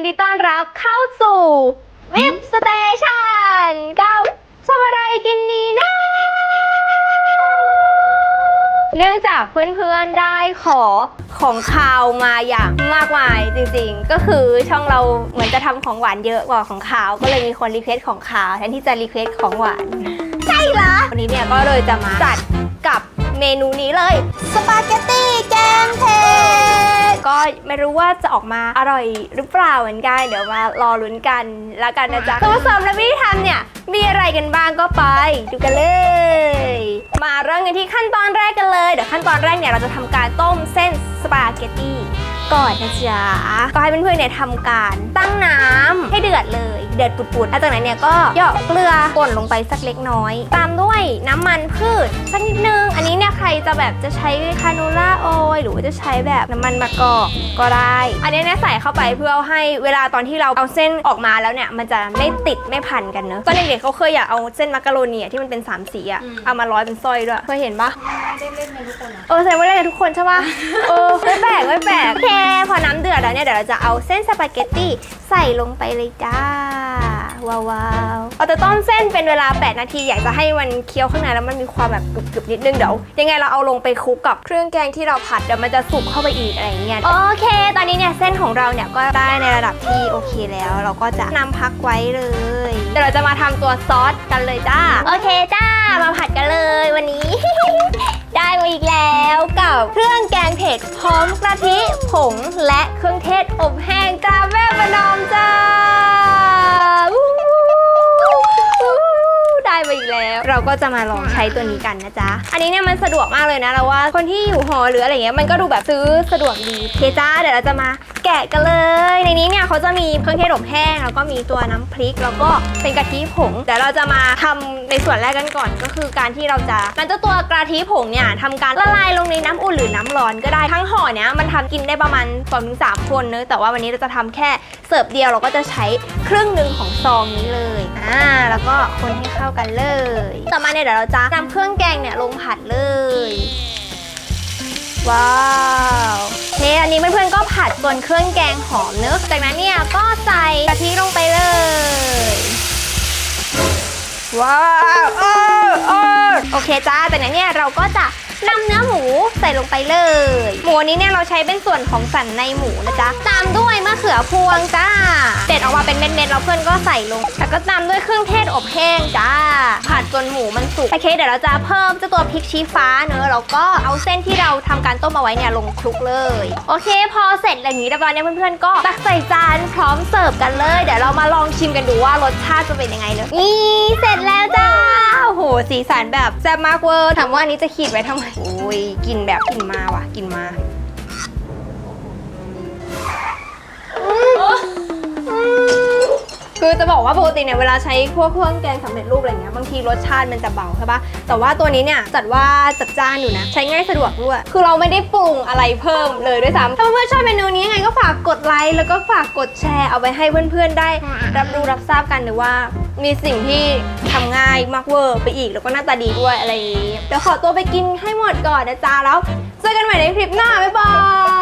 นดีต้อนรับเข้าสู่วิบสเตชันกับทำอะไรกินนี้นะ เนื่องจากเพื่อนๆได้ขอของคาวมาอย่างมากมายจริงๆ ก็คือช่องเราเหมือนจะทำของหวานเยอะกว่าของคาว ก็เลยมีคนรีเควสของคาวแทนที่จะรีเควสของหวาน ใช่ละวันนี้เนี่ยก็เลยจะมาจัดกับเมนูนี้เลย สปาเกตตี้แกงเผ็ด ก็ไม่รู้ว่าจะออกมาอร่อยหรือเปล่าเหมือนกัน เดี๋ยวมารอลุ้นกันแล้วกันนะจ๊ะส่วนผสมและวิธีทำเนี่ยมีอะไรกันบ้างก็ไปดูกันเลย มาเริ่มกันที่ขั้นตอนแรกกันเลย เดี๋ยวขั้นตอนแรกเนี่ยเราจะทำการต้มเส้นสปาเกตตี้ ก่อนนะจ๊ะ ก็ให้เพื่อนๆเนี่ยทำการตั้งน้ำให้เดือดเลย เดือดปุดๆแล้วจากนั้นเนี่ยก็เหยาะเกลือป่นลงไปสักเล็กน้อย ตามด้วยน้ำมันพืชสักนิดนึง อันนี้เนี่ยใครจะแบบจะใช้คาโนล่าออยล์หรือว่าจะใช้แบบน้ำมันมะกอกก็ได้ อันนี้เนี่ยใส่เข้าไปเพื่อเอาให้เวลาตอนที่เราเอาเส้นออกมาแล้วเนี่ยมันจะไม่ติดไม่พันกันเนอะตอนเด็กๆเขาเคยอยากเอาเส้นมักกะโรนีอะที่มันเป็นสามสีอะเอามาร้อยเป็นสร้อยด้วยเคยเห็นปะได้เล่นในทุกคนเหรอเออแสดงว่าได้กันทุกคนใช่ปะเออ เนี่ยเดี๋ยวเราจะเอาเส้นสปาเกตตี้ใส่ลงไปเลยจ้า ว้าวเราจะต้มเส้นเป็นเวลา 8 นาที อยากจะให้มันเคี้ยวข้างในแล้วมันมีความแบบกรึบๆนิดนึงเดี๋ยวยังไงเราเอาลงไปคลุกกับเครื่องแกงที่เราผัดเดี๋ยวมันจะสุกเข้าไปอีกอะไรอย่างเงี้ยโอเค ตอนนี้เนี่ยเส้นของเราเนี่ยก็ได้ในระดับที่โอเคแล้ว เราก็จะนำพักไว้เลยเดี๋ยวเราจะมาทำตัวซอสกันเลยจ้าโอเคจ้ามาผัดกันเลยวันนี้ ได้มาอีกแล้วกับเครื่องแกงเผ็ดพร้อมกะทิผงและเครื่องเทศอบแห้งตราแม่ประนอมจ้าวู้วู้ ได้มาอีกแล้ว เราก็จะมาลองใช้ตัวนี้กันนะจ๊ะ อันนี้เนี่ยมันสะดวกมากเลยนะเราว่าคนที่อยู่หอหรืออะไรเงี้ยมันก็ดูแบบซื้อสะดวกดีเคจ้าเดี๋ยวเราจะมาแกะกันเลย ในนี้เนี่ยเขาจะมีเครื่องเทศอบแห้งแล้วก็มีตัวน้ำพริก แล้วก็เป็นกะทิผงเดี๋ยวเราจะมาทำในส่วนแรกกันก่อนก็คือการที่เราจะนำเจ้าตัวกะทิผงเนี่ยทำการละลายลงในน้ำอุ่นหรือน้ ร้อนก็ได้ทั้งห่อเนี้ยมันทำกินได้ประมาณ2อถึงสามคนเนอะแต่ว่าวันนี้เราจะทำแค่เสิร์ฟเดียวเราก็จะใช้ครึ่งหนึ่งของซองนี้เลยอ่าแล้วก็คนให้เข้ากันเลย ต่อมาเนี่ยเดี๋ยวเราจะนำเครื่องแกงเนี่ยลงผัดเลย ว้าวโอเคอันนี้เพื่อนๆก็ผัดจนเครื่องแกงหอมเนอะจากนั้นเนี่ยก็ใส่กะทิลงไปเลย ว้าวเออเออโอเคจ้าจากนั้นเนี่ยเราก็จะนำเนื้อหมู ใส่ลงไปเลย หมูอันนี้เนี่ยเราใช้เป็นส่วนของสันในหมูนะจ๊ะ ตามด้วยมะเขือพวงจ้าเด็ดออกมาเป็นเม็ดๆแล้วเพื่อนก็ใส่ลง แล้วก็ตามด้วยเครื่องเทศอบแห้งจ้า ผัดจนหมูมันสุก โอเค เดี๋ยวเราจะเพิ่มเจ้าตัวพริกชี้ฟ้าเนอะแล้วก็เอาเส้นที่เราทำการต้มเอาไว้เนี่ยลงคลุกเลย โอเค พอเสร็จอย่างนี้เรียบร้อยเนี่ยเพื่อนๆก็ตักใส่จานพร้อมเสิร์ฟกันเลย เดี๋ยวเรามาลองชิมกันดูว่ารสชาติจะเป็นยังไงเนอะนี่เสร็จแล้วจ้าโอ้โหสีสันแบบแซ่บมากเวอร์ถามว่าอันนี้จะขีดไว้ทำไมโอ้ยกลินแบบกลินมาว่ะกลินมาคือจะบอกว่าปกติเนี่ยเวลาใช้พวกเครื่องแกงสำเร็จรูปอะไรเงี้ยบางทีรสชาติมันจะเบาใช่ปะแต่ว่าตัวนี้เนี่ยจัดว่าจัดจ้านอยู่นะ ใช้ง่ายสะดวกด้วย คือเราไม่ได้ปรุงอะไรเพิ่มเลยด้วยซ้ำถ้าเพื่อนๆชอบเมนูนี้ยังไงก็ฝากกดไลค์แล้วก็ฝากกดแชร์เอาไปให้เพื่อนๆได้ รับรู้รับทราบกันหรือว่า มีสิ่งที่ทำง่ายมากเวอร์ไปอีกแล้วก็หน้าตาดีด้วยอะไรอย่างนี้เดี๋ยวขอตัวไปกินให้หมดก่อนนะจ๊ะแล้วเจอกันใหม่ในคลิปหน้าบ๊ายบาย